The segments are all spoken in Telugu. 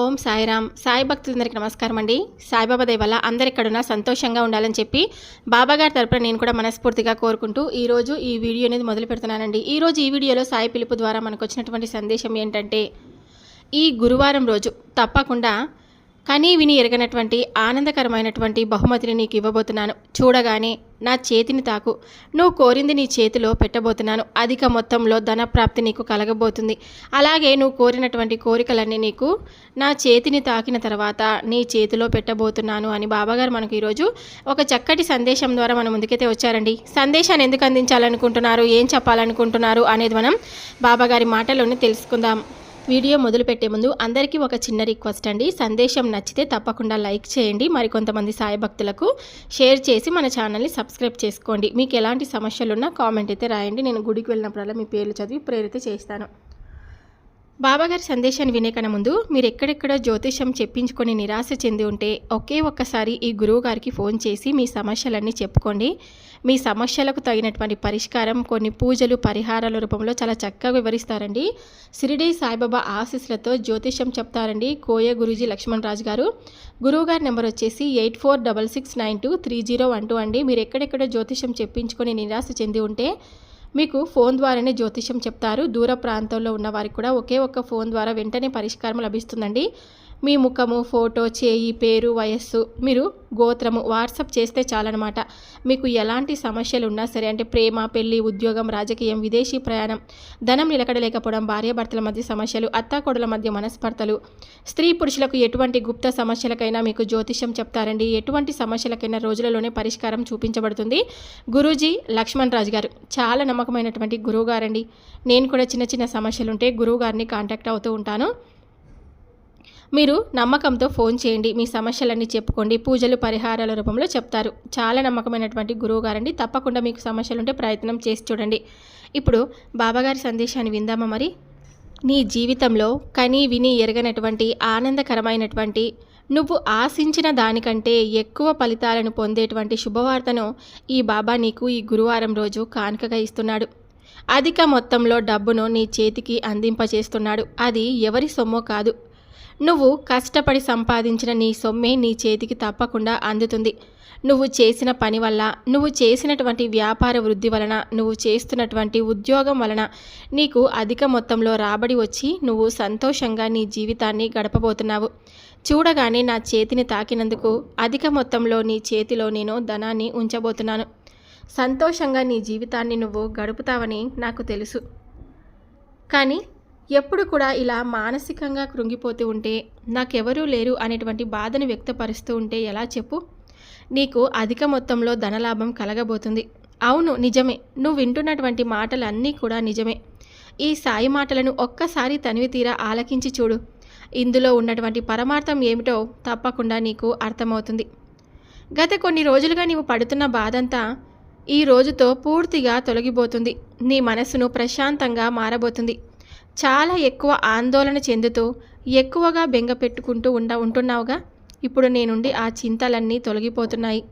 ఓం సాయిరామ్. సాయి భక్తులందరికీ నమస్కారం అండి. సాయిబాబా దయ వల్ల అందరు ఎక్కడున్నా సంతోషంగా ఉండాలని చెప్పి బాబాగారి తరపున నేను కూడా మనస్ఫూర్తిగా కోరుకుంటూ ఈరోజు ఈ వీడియో అనేది మొదలు పెడుతున్నానండి. ఈరోజు ఈ వీడియోలో సాయి పిలుపు ద్వారా మనకు వచ్చినటువంటి సందేశం ఏంటంటే ఈ గురువారం రోజు తప్పకుండా కనీ విని ఎరగనటువంటి ఆనందకరమైనటువంటి బహుమతిని నీకు ఇవ్వబోతున్నాను. చూడగానే నా చేతిని తాకు. నువ్వు కోరింది నీ చేతిలో పెట్టబోతున్నాను. అధిక మొత్తంలో ధన ప్రాప్తి నీకు కలగబోతుంది. అలాగే నువ్వు కోరినటువంటి కోరికలన్నీ నీకు నా చేతిని తాకిన తర్వాత నీ చేతిలో పెట్టబోతున్నాను అని బాబాగారు మనకు ఈరోజు ఒక చక్కటి సందేశం ద్వారా మన ముందుకైతే వచ్చారండి. సందేశాన్ని ఎందుకు అందించాలనుకుంటున్నారు? ఏం చెప్పాలనుకుంటున్నారు? అనేది మనం బాబాగారి మాటలోనే తెలుసుకుందాం. వీడియో మొదలుపెట్టే ముందు అందరికీ ఒక చిన్న రిక్వెస్ట్ అండి. సందేశం నచ్చితే తప్పకుండా లైక్ చేయండి. మరికొంతమంది సాయి భక్తులకు షేర్ చేసి మన ఛానల్ని సబ్స్క్రైబ్ చేసుకోండి. మీకు ఎలాంటి సమస్యలున్నా కామెంట్ అయితే రాయండి. నేను గుడికి వెళ్ళినప్పుడల్లా మీ పేర్లు చదివి ప్రేరిత చేస్తాను. బాబాగారి సందేశాన్ని వినేకన ముందు మీరు ఎక్కడెక్కడ జ్యోతిషం చెప్పించుకొని నిరాశ చెంది ఉంటే ఒకే ఒక్కసారి ఈ గురువు గారికి ఫోన్ చేసి మీ సమస్యలన్నీ చెప్పుకోండి. మీ సమస్యలకు తగినటువంటి పరిష్కారం కొన్ని పూజలు పరిహారాల రూపంలో చాలా చక్కగా వివరిస్తారండి. సిరిడి సాయిబాబా ఆశీస్సులతో జ్యోతిషం చెప్తారండి కోయ గురూజీ లక్ష్మణ్ రాజు గారు. గురువుగారి నెంబర్ వచ్చేసి eight four double six nine two three zero one two అండి. మీరు ఎక్కడెక్కడ జ్యోతిషం చెప్పించుకొని నిరాశ చెంది ఉంటే మీకు ఫోన్ ద్వారానే జ్యోతిష్యం చెప్తారు. దూర ప్రాంతంలో ఉన్న వారికి కూడా ఒకే ఒక్క ఫోన్ ద్వారా వెంటనే పరిష్కారం లభిస్తుందండి. మీ ముఖము ఫోటో చేయి పేరు వయస్సు మీరు గోత్రము వాట్సప్ చేస్తే చాలన్నమాట. మీకు ఎలాంటి సమస్యలు ఉన్నా సరే అంటే ప్రేమ పెళ్ళి ఉద్యోగం రాజకీయం విదేశీ ప్రయాణం ధనం నిలకడలేకపోవడం భార్యాభర్తల మధ్య సమస్యలు అత్తాకోడల మధ్య మనస్పర్ధలు స్త్రీ పురుషులకు ఎటువంటి గుప్త సమస్యలకైనా మీకు జ్యోతిష్యం చెప్తారండి. ఎటువంటి సమస్యలకైనా రోజులలోనే పరిష్కారం చూపించబడుతుంది. గురూజీ లక్ష్మణ్ రాజు గారు చాలా నమ్మకమైనటువంటి గురువు గారండి నేను కూడా చిన్న చిన్న సమస్యలుంటే గురువు గారిని కాంటాక్ట్ అవుతూ ఉంటాను. మీరు నమ్మకంతో ఫోన్ చేయండి మీ సమస్యలన్నీ చెప్పుకోండి పూజలు పరిహారాల రూపంలో చెప్తారు. చాలా నమ్మకమైనటువంటి గురువు గారండి. తప్పకుండా మీకు సమస్యలుంటే ప్రయత్నం చేసి చూడండి. ఇప్పుడు బాబాగారి సందేశాన్ని విందామా మరి? నీ జీవితంలో కని విని ఎరగనటువంటి ఆనందకరమైనటువంటి నువ్వు ఆశించిన దానికంటే ఎక్కువ ఫలితాలను పొందేటువంటి శుభవార్తను ఈ బాబా నీకు ఈ గురువారం రోజు కానుకగా ఇస్తున్నాడు. అధిక మొత్తంలో డబ్బును నీ చేతికి అందింపచేస్తున్నాడు. అది ఎవరి సొమ్మో కాదు. నువ్వు కష్టపడి సంపాదించిన నీ సొమ్మే నీ చేతికి తప్పకుండా అందుతుంది. నువ్వు చేసిన పని వల్ల నువ్వు చేసినటువంటి వ్యాపార వృద్ధి వలన నువ్వు చేస్తున్నటువంటి ఉద్యోగం వలన నీకు అధిక మొత్తంలో రాబడి వచ్చి నువ్వు సంతోషంగా నీ జీవితాన్ని గడపబోతున్నావు. చూడగానే నా చేతిని తాకినందుకు అధిక మొత్తంలో నీ చేతిలో నేను ధనాన్ని ఉంచబోతున్నాను. సంతోషంగా నీ జీవితాన్ని నువ్వు గడుపుతావని నాకు తెలుసు. కానీ ఎప్పుడు కూడా ఇలా మానసికంగా కృంగిపోతూ ఉంటే నాకెవరూ లేరు అనేటువంటి బాధను వ్యక్తపరుస్తూ ఉంటే ఎలా చెప్పు? నీకు అధిక మొత్తంలో ధనలాభం కలగబోతుంది. అవును నిజమే. నువ్వు వింటున్నటువంటి మాటలన్నీ కూడా నిజమే. ఈ సాయి మాటలను ఒక్కసారి తనివి తీరా ఆలకించి చూడు. ఇందులో ఉన్నటువంటి పరమార్థం ఏమిటో తప్పకుండా నీకు అర్థమవుతుంది. గత కొన్ని రోజులుగా నీవు పడుతున్న బాధంతా ఈ రోజుతో పూర్తిగా తొలగిపోతుంది. నీ మనసును ప్రశాంతంగా మారబోతుంది. చాలా ఎక్కువ ఆందోళన చెందుతూ ఎక్కువగా బెంగ పెట్టుకుంటూ ఉండ ఉంటున్నావుగా? ఇప్పుడు నేనుండి ఆ చింతలన్నీ తొలగిపోతున్నాయి.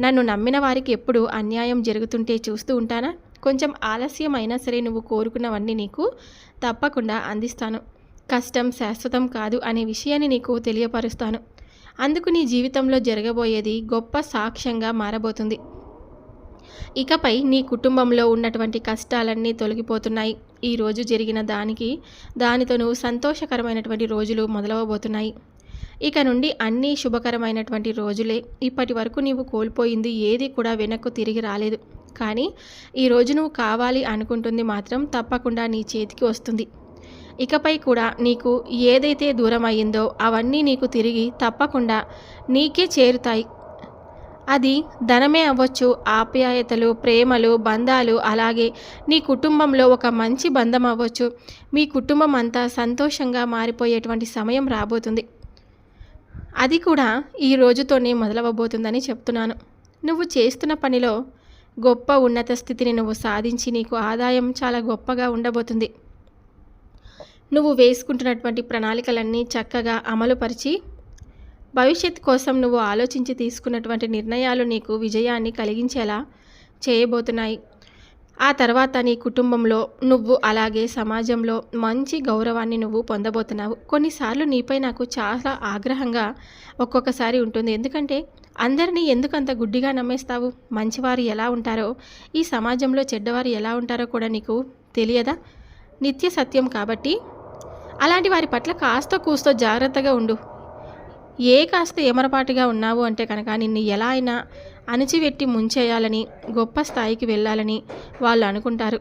నన్ను నమ్మిన వారికి ఎప్పుడు అన్యాయం జరుగుతుంటే చూస్తూ ఉంటానా? కొంచెం ఆలస్యం అయినా సరే నువ్వు కోరుకున్నవన్నీ నీకు తప్పకుండా అందిస్తాను. కష్టం శాశ్వతం కాదు అనే విషయాన్ని నీకు తెలియపరుస్తాను. అందుకు నీ జీవితంలో జరగబోయేది గొప్ప సాక్ష్యంగా మారబోతుంది. ఇకపై నీ కుటుంబంలో ఉన్నటువంటి కష్టాలన్నీ తొలగిపోతున్నాయి. ఈ రోజు జరిగిన దానికి దానితో నువ్వు సంతోషకరమైనటువంటి రోజులు మొదలవబోతున్నాయి. ఇక నుండి అన్నీ శుభకరమైనటువంటి రోజులే. ఇప్పటి వరకు నీవు కోల్పోయింది ఏది కూడా వెనక్కు తిరిగి రాలేదు. కానీ ఈరోజు నువ్వు కావాలి అనుకుంటుంది మాత్రం తప్పకుండా నీ చేతికి వస్తుంది. ఇకపై కూడా నీకు ఏదైతే దూరం అయ్యిందో అవన్నీ నీకు తిరిగి తప్పకుండా నీకే చేరుతాయి. అది ధనమే అవ్వచ్చు. ఆప్యాయతలు ప్రేమలు బంధాలు అలాగే నీ కుటుంబంలో ఒక మంచి బంధం అవ్వచ్చు. మీ కుటుంబం అంతా సంతోషంగా మారిపోయేటువంటి సమయం రాబోతుంది. అది కూడా ఈ రోజుతోనే మొదలవబోతుందని చెప్తున్నాను. నువ్వు చేస్తున్న పనిలో గొప్ప ఉన్నత స్థితిని నువ్వు సాధించి నీకు ఆదాయం చాలా గొప్పగా ఉండబోతుంది. నువ్వు వేసుకుంటున్నటువంటి ప్రణాళికలన్నీ చక్కగా అమలుపరిచి భవిష్యత్ కోసం నువ్వు ఆలోచించి తీసుకున్నటువంటి నిర్ణయాలు నీకు విజయాన్ని కలిగించేలా చేయబోతున్నాయి. ఆ తర్వాత నీ కుటుంబంలో నువ్వు అలాగే సమాజంలో మంచి గౌరవాన్ని నువ్వు పొందబోతున్నావు. కొన్నిసార్లు నీపై నాకు చాలా ఆగ్రహంగా ఒక్కొక్కసారి ఉంటుంది. ఎందుకంటే అందరినీ ఎందుకంత గుడ్డిగా నమ్మేస్తావు? మంచివారు ఎలా ఉంటారో? ఈ సమాజంలో చెడ్డవారు ఎలా ఉంటారో కూడా నీకు తెలియదా? నిత్య సత్యం కాబట్టి అలాంటి వారి పట్ల కాస్త కూస్తో జాగ్రత్తగా ఉండు. ఏ కాస్త ఎమరపాటుగా ఉన్నావు అంటే కనుక నిన్ను ఎలా అయినా అణిచివెట్టి ముంచేయాలని గొప్ప స్థాయికి వెళ్ళాలని వాళ్ళు అనుకుంటారు.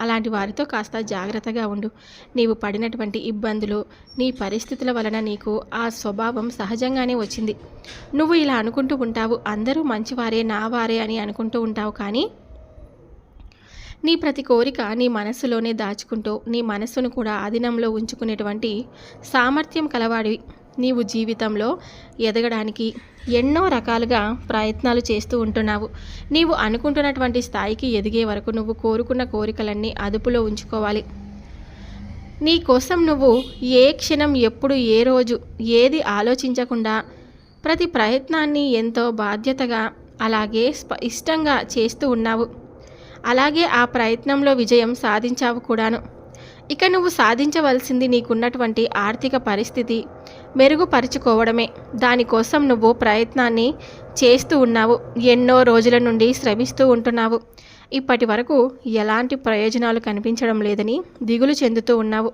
అలాంటి వారితో కాస్త జాగ్రత్తగా ఉండు. నీవు పడినటువంటి ఇబ్బందులు నీ పరిస్థితుల వలన నీకు ఆ స్వభావం సహజంగానే వచ్చింది. నువ్వు ఇలా అనుకుంటూ ఉంటావు. అందరూ మంచివారే నా వారే అని అనుకుంటూ ఉంటావు కానీ నీ ప్రతి కోరిక నీ మనస్సులోనే దాచుకుంటూ నీ మనస్సును కూడా ఆధీనంలో ఉంచుకునేటువంటి సామర్థ్యం కలవాడివి. నీవు జీవితంలో ఎదగడానికి ఎన్నో రకాలుగా ప్రయత్నాలు చేస్తూ ఉంటున్నావు. నీవు అనుకుంటున్నటువంటి స్థాయికి ఎదిగే వరకు నువ్వు కోరుకున్న కోరికలన్నీ అదుపులో ఉంచుకోవాలి. నీ కోసం నువ్వు ఏ క్షణం ఎప్పుడు ఏ రోజు ఏది ఆలోచించకుండా ప్రతి ప్రయత్నాన్ని ఎంతో బాధ్యతగా అలాగే స్ప ఇష్టంగా చేస్తూ ఉన్నావు. అలాగే ఆ ప్రయత్నంలో విజయం సాధించావు కూడాను. ఇక నువ్వు సాధించవలసింది నీకున్నటువంటి ఆర్థిక పరిస్థితి మెరుగుపరుచుకోవడమే. దానికోసం నువ్వు ప్రయత్నాన్ని చేస్తూ ఉన్నావు. ఎన్నో రోజుల నుండి శ్రమిస్తూ ఉంటున్నావు. ఇప్పటి వరకు ఎలాంటి ప్రయోజనాలు కనిపించడం లేదని దిగులు చెందుతూ ఉన్నావు.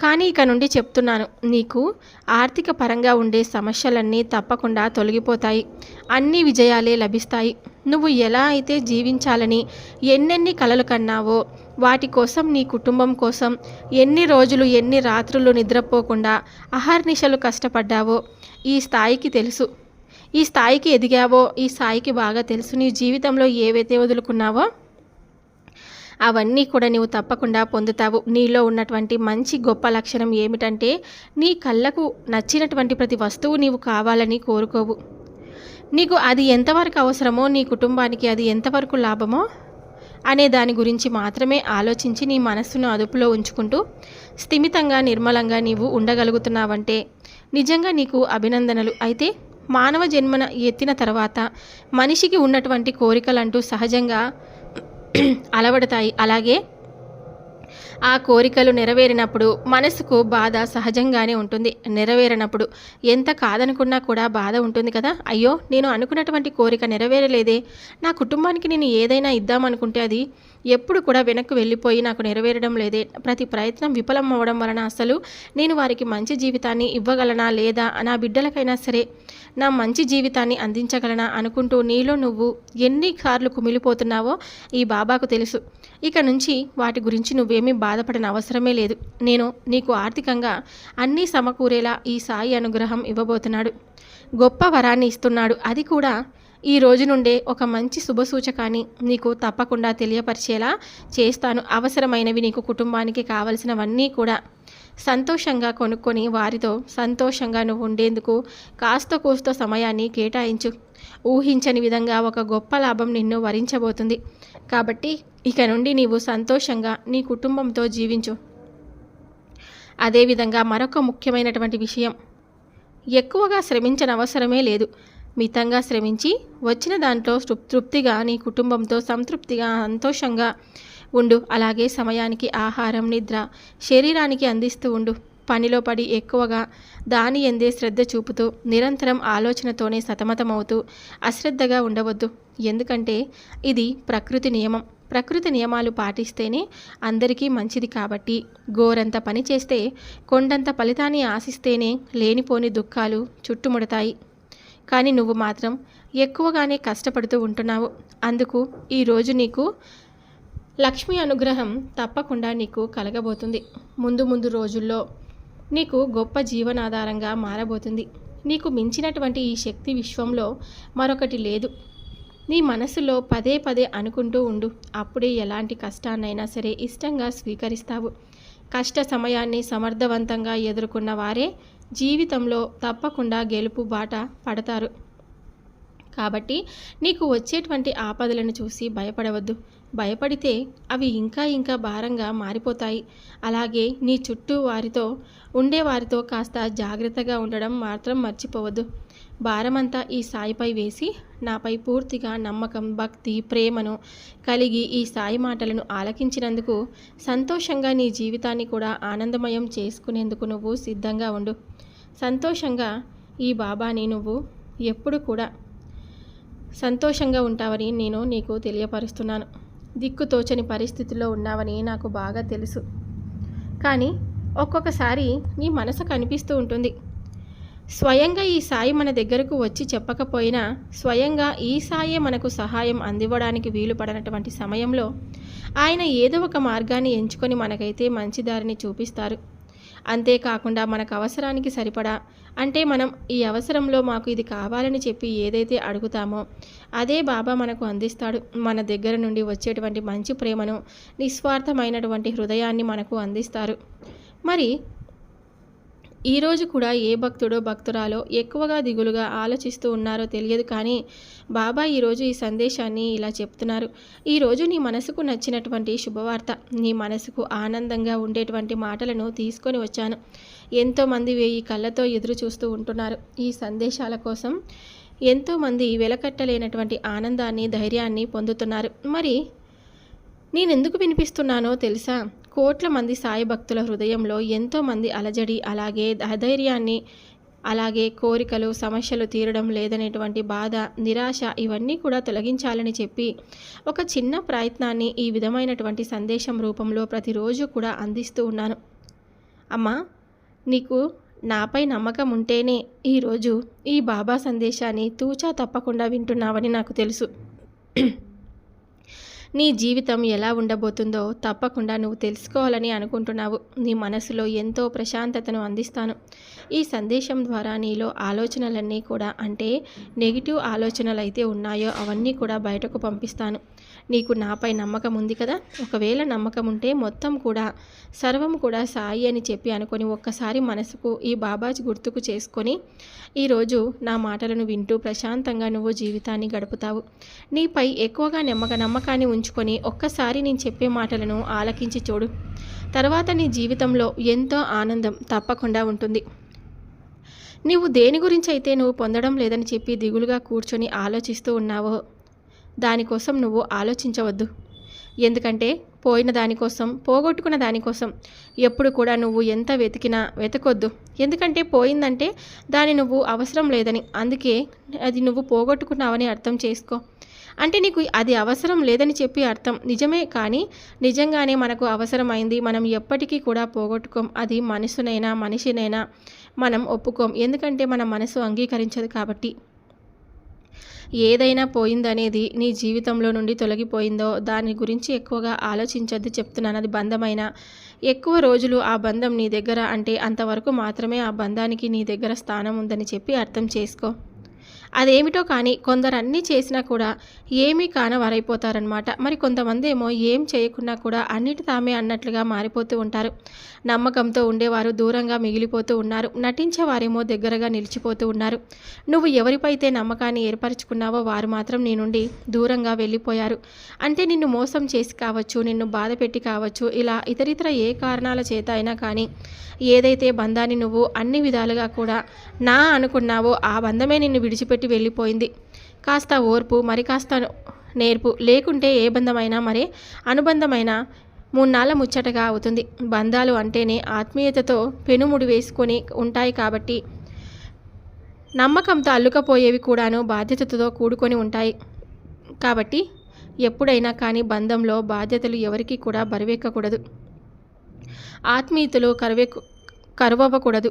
కానీ ఇక నుండి చెప్తున్నాను నీకు ఆర్థిక పరంగా ఉండే సమస్యలన్నీ తప్పకుండా తొలగిపోతాయి. అన్ని విజయాలే లభిస్తాయి. నువ్వు ఎలా అయితే జీవించాలని ఎన్నెన్ని కలలు కన్నావో వాటి కోసం నీ కుటుంబం కోసం ఎన్ని రోజులు ఎన్ని రాత్రులు నిద్రపోకుండా అహర్నిశలు కష్టపడ్డావో ఈ స్థాయికి తెలుసు. ఈ స్థాయికి ఎదిగావో ఈ స్థాయికి బాగా తెలుసు. నీ జీవితంలో ఏవైతే వదులుకున్నావో అవన్నీ కూడా నీవు తప్పకుండా పొందుతావు. నీలో ఉన్నటువంటి మంచి గొప్ప లక్షణం ఏమిటంటే నీ కళ్ళకు నచ్చినటువంటి ప్రతి వస్తువు నీవు కావాలని కోరుకోవు. నీకు అది ఎంతవరకు అవసరమో నీ కుటుంబానికి అది ఎంతవరకు లాభమో అనే దాని గురించి మాత్రమే ఆలోచించి నీ మనస్సును అదుపులో ఉంచుకుంటూ స్థిమితంగా నిర్మలంగా నీవు ఉండగలుగుతున్నావంటే నిజంగా నీకు అభినందనలు. అయితే మానవ జన్మన ఎత్తిన తర్వాత మనిషికి ఉన్నటువంటి కోరికలంటూ సహజంగా అలవడతాయి. అలాగే ఆ కోరికలు నెరవేరినప్పుడు మనసుకు బాధ సహజంగానే ఉంటుంది. నెరవేరినప్పుడు ఎంత కాదనుకున్నా కూడా బాధ ఉంటుంది కదా? అయ్యో నేను అనుకున్నటువంటి కోరిక నెరవేరలేదే. నా కుటుంబానికి నేను ఏదైనా ఇద్దామనుకుంటే అది ఎప్పుడు కూడా వెనక్కి వెళ్ళిపోయి నాకు నెరవేరడం లేదే. ప్రతి ప్రయత్నం విఫలం అవ్వడం వలన అసలు నేను వారికి మంచి జీవితాన్ని ఇవ్వగలనా లేదా? నా బిడ్డలకైనా సరే నా మంచి జీవితాన్ని అందించగలనా అనుకుంటూ నీలో నువ్వు ఎన్నిసార్లు కుమిలిపోతున్నావో ఈ బాబాకు తెలుసు. ఇక నుంచి వాటి గురించి నువ్వేమీ బాధపడిన అవసరమే లేదు. నేను నీకు ఆర్థికంగా అన్నీ సమకూరేలా ఈ సాయి అనుగ్రహం ఇవ్వబోతున్నాడు. గొప్ప వరాన్ని ఇస్తున్నాడు. అది కూడా ఈ రోజు నుండే ఒక మంచి శుభసూచకాన్ని నీకు తప్పకుండా తెలియపరిచేలా చేస్తాను. అవసరమైనవి నీకు కుటుంబానికి కావలసినవన్నీ కూడా సంతోషంగా కొనుక్కొని వారితో సంతోషంగా నువ్వు ఉండేందుకు కాస్త కూస్త సమయాన్ని కేటాయించు. ఊహించని విధంగా ఒక గొప్ప లాభం నిన్ను వరించబోతుంది. కాబట్టి ఇక నుండి నీవు సంతోషంగా నీ కుటుంబంతో జీవించు. అదేవిధంగా మరొక ముఖ్యమైనటువంటి విషయం ఎక్కువగా శ్రమించనవసరమే లేదు. మితంగా శ్రమించి వచ్చిన దాంట్లో తృప్తిగా నీ కుటుంబంతో సంతృప్తిగా సంతోషంగా ఉండు. అలాగే సమయానికి ఆహారం నిద్ర శరీరానికి అందిస్తూ ఉండు. పనిలో పడి ఎక్కువగా దాని ఎందే శ్రద్ధ చూపుతూ నిరంతరం ఆలోచనతోనే సతమతమవుతూ అశ్రద్ధగా ఉండవద్దు. ఎందుకంటే ఇది ప్రకృతి నియమం. ప్రకృతి నియమాలు పాటిస్తేనే అందరికీ మంచిది కాబట్టి గోరంత పని చేస్తే కొండంత ఫలితాన్ని ఆశిస్తేనే లేనిపోని దుఃఖాలు చుట్టుముడతాయి. కానీ నువ్వు మాత్రం ఎక్కువగానే కష్టపడుతూ ఉంటున్నావు. అందుకు ఈరోజు నీకు లక్ష్మి అనుగ్రహం తప్పకుండా నీకు కలగబోతుంది. ముందు ముందు రోజుల్లో నీకు గొప్ప జీవనాధారంగా మారబోతుంది. నీకు మించినటువంటి ఈ శక్తి విశ్వంలో మరొకటి లేదు. నీ మనసులో పదే పదే అనుకుంటూ ఉండు. అప్పుడే ఎలాంటి కష్టాన్నైనా సరే ఇష్టంగా స్వీకరిస్తావు. కష్ట సమయాన్ని సమర్థవంతంగా ఎదుర్కొన్న వారే జీవితంలో తప్పకుండా గెలుపు బాట పడతారు. కాబట్టి నీకు వచ్చేటువంటి ఆపదలను చూసి భయపడవద్దు. భయపడితే అవి ఇంకా ఇంకా భారంగా మారిపోతాయి. అలాగే నీ చుట్టూ వారితో ఉండే వారితో కాస్త జాగ్రత్తగా ఉండడం మాత్రం మర్చిపోవద్దు. భారమంతా ఈ సాయిపై వేసి నాపై పూర్తిగా నమ్మకం భక్తి ప్రేమను కలిగి ఈ సాయి మాటలను ఆలకించినందుకు సంతోషంగా నీ జీవితాన్ని కూడా ఆనందమయం చేసుకునేందుకు నువ్వు సిద్ధంగా ఉండు. సంతోషంగా ఈ బాబాని నువ్వు ఎప్పుడు కూడా సంతోషంగా ఉంటావని నేను నీకు తెలియపరుస్తున్నాను. దిక్కుతోచని పరిస్థితిలో ఉన్నావని నాకు బాగా తెలుసు. కానీ ఒక్కొక్కసారి నీ మనసు కనిపిస్తూ ఉంటుంది. స్వయంగా ఈ సాయి మన దగ్గరకు వచ్చి చెప్పకపోయినా స్వయంగా ఈ సాయే మనకు సహాయం అందివ్వడానికి వీలు పడనటువంటి సమయంలో ఆయన ఏదో ఒక మార్గాన్ని ఎంచుకొని మనకైతే మంచి దారిని చూపిస్తారు. అంతేకాకుండా మనకు అవసరానికి సరిపడా అంటే మనం ఈ అవసరంలో మాకు ఇది కావాలని చెప్పి ఏదైతే అడుగుతామో అదే బాబా మనకు అందిస్తాడు. మన దగ్గర నుండి వచ్చేటువంటి మంచి ప్రేమను నిస్వార్థమైనటువంటి హృదయాన్ని మనకు అందిస్తారు. మరి ఈరోజు కూడా ఏ భక్తుడో భక్తురాలో ఎక్కువగా దిగులుగా ఆలోచిస్తూ ఉన్నారో తెలియదు కానీ బాబా ఈరోజు ఈ సందేశాన్ని ఇలా చెప్తున్నారు. ఈరోజు నీ మనసుకు నచ్చినటువంటి శుభవార్త నీ మనసుకు ఆనందంగా ఉండేటువంటి మాటలను తీసుకొని వచ్చాను. ఎంతోమంది వేయి కళ్ళతో ఎదురు చూస్తూ ఉంటున్నారు. ఈ సందేశాల కోసం ఎంతోమంది వెలకట్టలేనటువంటి ఆనందాన్ని ధైర్యాన్ని పొందుతున్నారు. మరి నేనెందుకు వినిపిస్తున్నానో తెలుసా? కోట్ల మంది సాయి భక్తుల హృదయంలో ఎంతోమంది అలజడి అలాగే అధైర్యాన్ని అలాగే కోరికలు సమస్యలు తీరడం లేదనేటువంటి బాధ నిరాశ ఇవన్నీ కూడా తొలగించాలని చెప్పి ఒక చిన్న ప్రయత్నాన్ని ఈ విధమైనటువంటి సందేశం రూపంలో ప్రతిరోజు కూడా అందిస్తూ ఉన్నాను. అమ్మా నీకు నాపై నమ్మకం ఉంటేనే ఈరోజు ఈ బాబా సందేశాన్ని తూచా తప్పకుండా వింటున్నావని నాకు తెలుసు. నీ జీవితం ఎలా ఉండబోతుందో తప్పకుండా నువ్వు తెలుసుకోవాలని అనుకుంటున్నావు. నీ మనసులో ఎంతో ప్రశాంతతను అందిస్తాను. ఈ సందేశం ద్వారా నీలో ఆలోచనలన్నీ కూడా అంటే నెగిటివ్ ఆలోచనలు అయితే ఉన్నాయో అవన్నీ కూడా బయటకు పంపిస్తాను. నీకు నాపై నమ్మకం ఉంది కదా? ఒకవేళ నమ్మకం ఉంటే మొత్తం కూడా సర్వం కూడా సాయి అని చెప్పి అనుకొని ఒక్కసారి మనసుకు ఈ బాబాజీ గుర్తుకు చేసుకొని ఈరోజు నా మాటలను వింటూ ప్రశాంతంగా నువ్వు జీవితాన్ని గడుపుతావు. నీపై ఎక్కువగా నమ్మక నమ్మకాన్ని ఉంచుకొని ఒక్కసారి నేను చెప్పే మాటలను ఆలకించి చూడు. తర్వాత నీ జీవితంలో ఎంతో ఆనందం తప్పకుండా ఉంటుంది. నీవు దేని గురించి అయితే నువ్వు పొందడం లేదని చెప్పి దిగులుగా కూర్చొని ఆలోచిస్తూ ఉన్నావో దానికోసం నువ్వు ఆలోచించవద్దు. ఎందుకంటే పోయిన దానికోసం పోగొట్టుకున్న దానికోసం ఎప్పుడు కూడా నువ్వు ఎంత వెతికినా వెతకొద్దు. ఎందుకంటే పోయిందంటే దాని నువ్వు అవసరం లేదని. అందుకే అది నువ్వు పోగొట్టుకున్నావని అర్థం చేసుకో. అంటే నీకు అది అవసరం లేదని చెప్పి అర్థం నిజమే కానీ నిజంగానే మనకు అవసరమైంది. మనం ఎప్పటికీ కూడా పోగొట్టుకోం. అది మనసునైనా మనిషినైనా మనం ఒప్పుకోం. ఎందుకంటే మన మనసు అంగీకరించదు కాబట్టి. ఏదైనా పోయిందనేది నీ జీవితంలో నుండి తొలగిపోయిందో దాని గురించి ఎక్కువగా ఆలోచించొద్దు చెప్తున్నాను. అది బంధమైన? ఎక్కువ రోజులు ఆ బంధం నీ దగ్గర అంటే అంతవరకు మాత్రమే ఆ బంధానికి నీ దగ్గర స్థానం ఉందని చెప్పి అర్థం చేసుకో. అదేమిటో కానీ కొందరు అన్నీ చేసినా కూడా ఏమీ కానవారైపోతారనమాట మరి కొంతమంది ఏమో ఏం చేయకున్నా కూడా అన్నిటి తామే అన్నట్లుగా మారిపోతూ ఉంటారు. నమ్మకంతో ఉండేవారు దూరంగా మిగిలిపోతూ ఉన్నారు. నటించేవారేమో దగ్గరగా నిలిచిపోతూ ఉన్నారు. నువ్వు ఎవరిపైతే నమ్మకాన్ని ఏర్పరచుకున్నావో వారు మాత్రం నీ నుండి దూరంగా వెళ్ళిపోయారు. అంటే నిన్ను మోసం చేసి కావచ్చు నిన్ను బాధ పెట్టి కావచ్చు ఇలా ఇతరితర ఏ కారణాల చేత అయినా కానీ ఏదైతే బంధాన్ని నువ్వు అన్ని విధాలుగా కూడా నా అనుకున్నావో ఆ బంధమే నిన్ను విడిచిపెట్టి వెళ్ళిపోయింది. కాస్త ఓర్పు మరి కాస్త నేర్పు లేకుంటే ఏ బంధమైనా మరే అనుబంధమైన మూన్నాళ్ళ ముచ్చటగా అవుతుంది. బంధాలు అంటేనే ఆత్మీయతతో పెనుముడి వేసుకొని ఉంటాయి కాబట్టి నమ్మకంతో అల్లుకపోయేవి కూడాను బాధ్యతతో కూడుకొని ఉంటాయి. కాబట్టి ఎప్పుడైనా కానీ బంధంలో బాధ్యతలు ఎవరికి కూడా బరువెక్కకూడదు. ఆత్మీయతలు కరువెక్కు కరువవ్వకూడదు.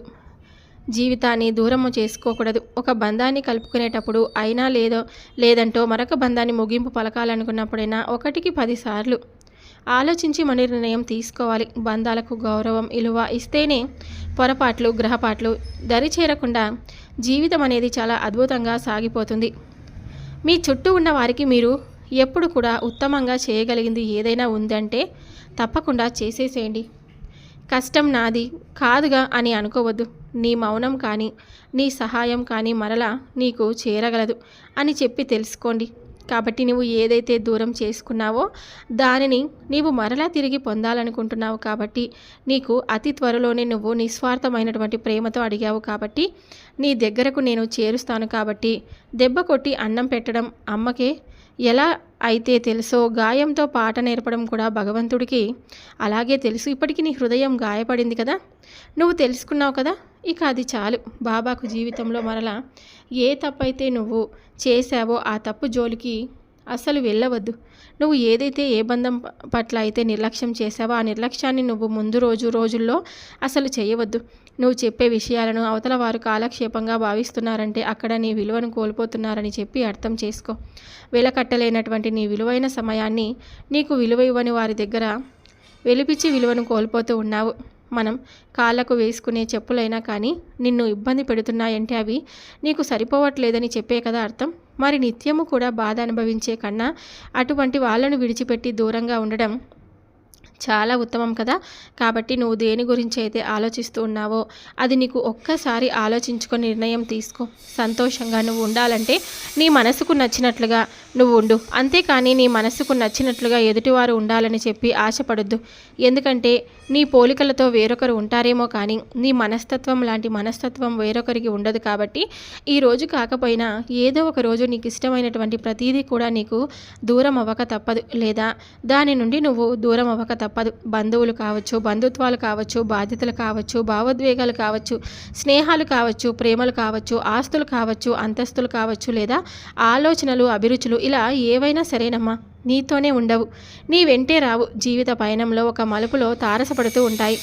జీవితాన్ని దూరము చేసుకోకూడదు. ఒక బంధాన్ని కలుపుకునేటప్పుడు అయినా లేదో లేదంటో మరొక బంధాన్ని ముగింపు పలకాలనుకున్నప్పుడైనా ఒకటికి పదిసార్లు ఆలోచించి మన నిర్ణయం తీసుకోవాలి. బంధాలకు గౌరవం ఇలువ ఇస్తేనే పొరపాట్లు గ్రహపాట్లు దరి చేరకుండా జీవితం అనేది చాలా అద్భుతంగా సాగిపోతుంది. మీ చుట్టూ ఉన్న వారికి మీరు ఎప్పుడు కూడా ఉత్తమంగా చేయగలిగింది ఏదైనా ఉందంటే తప్పకుండా చేసేసేయండి. కష్టం నాది కాదుగా అని అనుకోవద్దు. నీ మౌనం కానీ నీ సహాయం కానీ మరలా నీకు చేరగలదు అని చెప్పి తెలుసుకోండి. కాబట్టి నువ్వు ఏదైతే దూరం చేసుకున్నావో దానిని నీవు మరలా తిరిగి పొందాలనుకుంటున్నావు కాబట్టి నీకు అతి త్వరలోనే నువ్వు నిస్వార్థమైనటువంటి ప్రేమతో అడిగావు కాబట్టి నీ దగ్గరకు నేను చేరుస్తాను కాబట్టి దెబ్బ కొట్టి అన్నం పెట్టడం అమ్మకే ఎలా అయితే తెలుసో గాయంతో పాట నేర్పడం కూడా భగవంతుడికి అలాగే తెలుసు. ఇప్పటికీ నీ హృదయం గాయపడింది కదా? నువ్వు తెలుసుకున్నావు కదా? ఇక అది చాలు. బాబాకు జీవితంలో మరలా ఏ తప్పైతే నువ్వు చేశావో ఆ తప్పు జోలికి అసలు వెళ్ళవద్దు. నువ్వు ఏదైతే ఏ బంధం పట్ల అయితే నిర్లక్ష్యం చేసావో ఆ నిర్లక్ష్యాన్ని నువ్వు ముందు రోజు రోజుల్లో అసలు చేయవద్దు. నువ్వు చెప్పే విషయాలను అవతల వారు కాలక్షేపంగా భావిస్తున్నారంటే అక్కడ నీ విలువను కోల్పోతున్నారని చెప్పి అర్థం చేసుకో. వెలకట్టలేనటువంటి నీ విలువైన సమయాన్ని నీకు విలువ ఇవ్వని వారి దగ్గర వెలిపించి విలువను కోల్పోతూ ఉన్నావు. మనం కాళ్ళకు వేసుకునే చెప్పులైనా కానీ నిన్ను ఇబ్బంది పెడుతున్నాయంటే అవి నీకు సరిపోవట్లేదని చెప్పే కదా అర్థం? మరి నిత్యము కూడా బాధ అనుభవించే కన్నా అటువంటి వాళ్ళను విడిచిపెట్టి దూరంగా ఉండడం చాలా ఉత్తమం కదా? కాబట్టి నువ్వు దేని గురించి అయితే ఆలోచిస్తూ ఉన్నావో అది నీకు ఒక్కసారి ఆలోచించుకొని నిర్ణయం తీసుకో. సంతోషంగా నువ్వు ఉండాలంటే నీ మనసుకు నచ్చినట్లుగా నువ్వు ఉండు. అంతేకాని నీ మనసుకు నచ్చినట్లుగా ఎదుటివారు ఉండాలని చెప్పి ఆశపడొద్దు. ఎందుకంటే నీ పోలికలతో వేరొకరు ఉంటారేమో కానీ నీ మనస్తత్వం లాంటి మనస్తత్వం వేరొకరికి ఉండదు కాబట్టి ఈ రోజు కాకపోయినా ఏదో ఒక రోజు నీకు ఇష్టమైనటువంటి ప్రతీదీ కూడా నీకు దూరం అవ్వక తప్పదు. లేదా దాని నుండి నువ్వు దూరం అవ్వక తప్పదు. తప్పదు. బంధువులు కావచ్చు బంధుత్వాలు కావచ్చు బాధ్యతలు కావచ్చు భావోద్వేగాలు కావచ్చు స్నేహాలు కావచ్చు ప్రేమలు కావచ్చు ఆస్తులు కావచ్చు అంతస్తులు కావచ్చు లేదా ఆలోచనలు అభిరుచులు ఇలా ఏవైనా సరేనమ్మా నీతోనే ఉండవు. నీ వెంటే రావు. జీవిత పయనంలో ఒక మలుపులో తారసపడుతూ ఉంటాయి.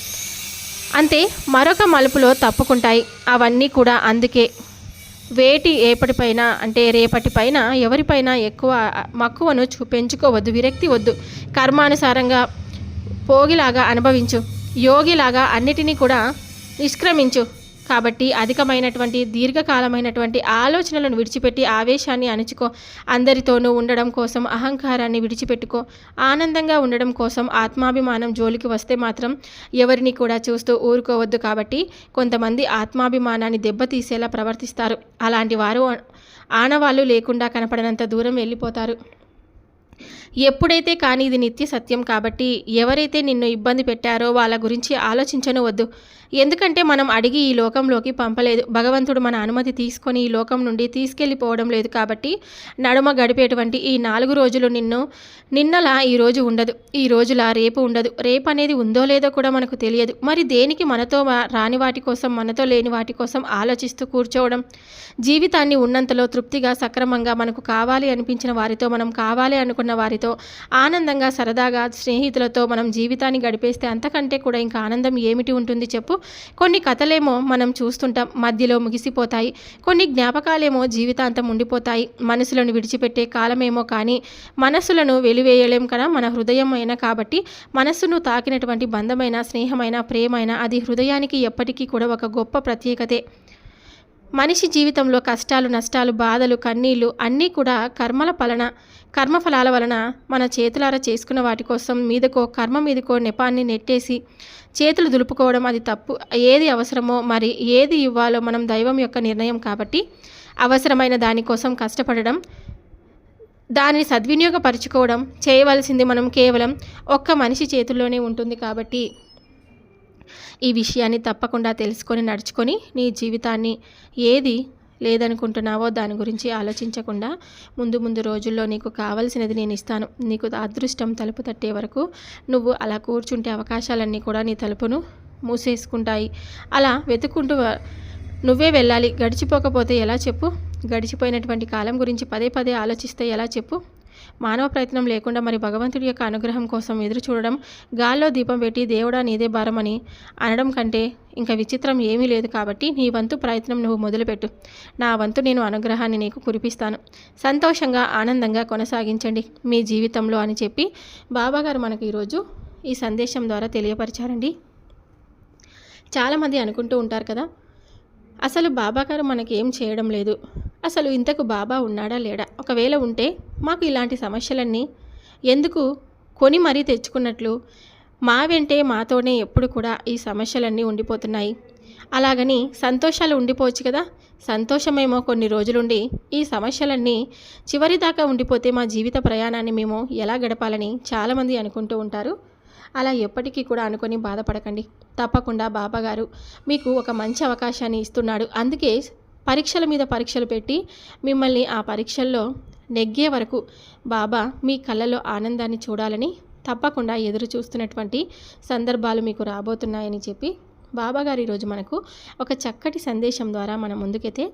అంతే మరొక మలుపులో తప్పుకుంటాయి. అవన్నీ కూడా అందుకే. వేటి ఏపటిపైన అంటే రేపటిపైన ఎవరిపైన ఎక్కువ మక్కువను చూపించుకోవద్దు విరక్తి వద్దు. కర్మానుసారంగా పోగిలాగా అనుభవించు. యోగిలాగా అన్నిటినీ కూడా నిష్క్రమించు. కాబట్టి అధికమైనటువంటి దీర్ఘకాలమైనటువంటి ఆలోచనలను విడిచిపెట్టి ఆవేశాన్ని అణుచుకో. అందరితోనూ ఉండడం కోసం అహంకారాన్ని విడిచిపెట్టుకో. ఆనందంగా ఉండడం కోసం ఆత్మాభిమానం జోలికి వస్తే మాత్రం ఎవరిని కూడా చూస్తూ ఊరుకోవద్దు కాబట్టి కొంతమంది ఆత్మాభిమానాన్ని దెబ్బతీసేలా ప్రవర్తిస్తారు. అలాంటి వారు ఆనవాళ్ళు లేకుండా కనపడనంత దూరం వెళ్ళిపోతారు. ఎప్పుడైతే కానీ ఇది నిత్య సత్యం కాబట్టి ఎవరైతే నిన్ను ఇబ్బంది పెట్టారో వాళ్ళ గురించి ఆలోచించను వద్దు ఎందుకంటే మనం అడిగి ఈ లోకంలోకి పంపలేదు. భగవంతుడు మన అనుమతి తీసుకొని ఈ లోకం నుండి తీసుకెళ్ళిపోవడం లేదు కాబట్టి నడుమ గడిపేటువంటి ఈ నాలుగు రోజులు నిన్ను నిన్నలా ఈ రోజు ఉండదు. ఈ రోజులా రేపు ఉండదు. రేపు అనేది ఉందో లేదో కూడా మనకు తెలియదు. మరి దేనికి మనతో రాని వాటి కోసం మనతో లేని వాటి కోసం ఆలోచిస్తూ కూర్చోవడం? జీవితాన్ని ఉన్నంతలో తృప్తిగా సక్రమంగా మనకు కావాలి అనిపించిన వారితో మనం కావాలి అనుకున్న వారితో ఆనందంగా సరదాగా స్నేహితులతో మనం జీవితాన్ని గడిపేస్తే అంతకంటే కూడా ఇంకా ఆనందం ఏమిటి ఉంటుంది చెప్పు. కొన్ని కథలేమో మనం చూస్తుంటాం మధ్యలో ముగిసిపోతాయి. కొన్ని జ్ఞాపకాలేమో జీవితాంతం ఉండిపోతాయి. మనసులను విడిచిపెట్టే కాలమేమో కానీ మనసులను వెలివేయలేం కదా మన హృదయం అయినా కాబట్టి మనస్సును తాకినటువంటి బంధమైన స్నేహమైన ప్రేమైన అది హృదయానికి ఎప్పటికీ కూడా ఒక గొప్ప ప్రత్యేకతే. మనిషి జీవితంలో కష్టాలు నష్టాలు బాధలు కన్నీళ్ళు అన్నీ కూడా కర్మల పలన కర్మఫలాల వలన మన చేతులారా చేసుకున్న వాటి కోసం మీదకో కర్మ మీదకో నెపాన్ని నెట్టేసి చేతులు దులుపుకోవడం అది తప్పు. ఏది అవసరమో మరి ఏది ఇవ్వాలో మనం దైవం యొక్క నిర్ణయం కాబట్టి అవసరమైన దానికోసం కష్టపడడం దానిని సద్వినియోగపరుచుకోవడం చేయవలసింది మనం కేవలం ఒక్క మనిషి చేతుల్లోనే ఉంటుంది కాబట్టి ఈ విషయాన్ని తప్పకుండా తెలుసుకొని నడుచుకొని నీ జీవితాన్ని ఏది లేదనుకుంటున్నావో దాని గురించి ఆలోచించకుండా ముందు ముందు రోజుల్లో నీకు కావలసినది నేను ఇస్తాను. నీకు అదృష్టం తలుపు తట్టే వరకు నువ్వు అలా కూర్చుంటే అవకాశాలన్నీ కూడా నీ తలుపును మూసేసుకుంటాయి. అలా వెతుక్కుంటూ నువ్వే వెళ్ళాలి. గడిచిపోకపోతే ఎలా చెప్పు? గడిచిపోయినటువంటి కాలం గురించి పదే పదే ఆలోచిస్తే ఎలా చెప్పు? మానవ ప్రయత్నం లేకుండా మరి భగవంతుడి యొక్క అనుగ్రహం కోసం ఎదురు చూడడం గాల్లో దీపం పెట్టి దేవుడా నీదే భారమని అనడం కంటే ఇంకా విచిత్రం ఏమీ లేదు కాబట్టి నీ వంతు ప్రయత్నం నువ్వు మొదలుపెట్టు. నా వంతు నేను అనుగ్రహాన్ని నీకు కురిపిస్తాను. సంతోషంగా ఆనందంగా కొనసాగించండి మీ జీవితంలో అని చెప్పి బాబాగారు మనకు ఈరోజు ఈ సందేశం ద్వారా తెలియపరిచారండి. చాలామంది అనుకుంటూ ఉంటారు కదా అసలు బాబా గారు మనకి ఏం చేయడం లేదు. అసలు ఇంతకు బాబా ఉన్నాడా లేడా? ఒకవేళ ఉంటే మాకు ఇలాంటి సమస్యలన్నీ ఎందుకు కొని మరీ తెచ్చుకున్నట్లు? మా వెంటే మాతోనే ఎప్పుడు కూడా ఈ సమస్యలన్నీ ఉండిపోతున్నాయి. అలాగని సంతోషాలు ఉండిపోవచ్చు కదా? సంతోషమేమో కొన్ని రోజులుండి ఈ సమస్యలన్నీ చివరి దాకా ఉండిపోతే మా జీవిత ప్రయాణాన్ని మేము ఎలా గడపాలని చాలామంది అనుకుంటూ ఉంటారు. అలా ఎప్పటికీ కూడా అనుకొని బాధపడకండి. తప్పకుండా బాబాగారు మీకు ఒక మంచి అవకాశాన్ని ఇస్తున్నాడు. అందుకే పరీక్షల మీద పరీక్షలు పెట్టి మిమ్మల్ని ఆ పరీక్షల్లో నెగ్గే వరకు బాబా మీ కళ్ళలో ఆనందాన్ని చూడాలని తప్పకుండా ఎదురు చూస్తున్నటువంటి సందర్భాలు మీకు రాబోతున్నాయని చెప్పి బాబాగారు ఈరోజు మనకు ఒక చక్కటి సందేశం ద్వారా మన ముందుకైతే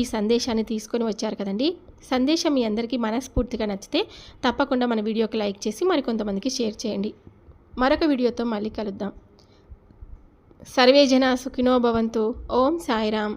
ఈ సందేశాన్ని తీసుకొని వచ్చారు కదండి. సందేశం మీ అందరికీ మనస్ఫూర్తిగా నచ్చితే తప్పకుండా మన వీడియోకి లైక్ చేసి మరికొంతమందికి షేర్ చేయండి. మరొక వీడియోతో మళ్ళీ కలుద్దాం. సర్వే జన సుఖినో భవంతు. ఓం సాయిరామ్.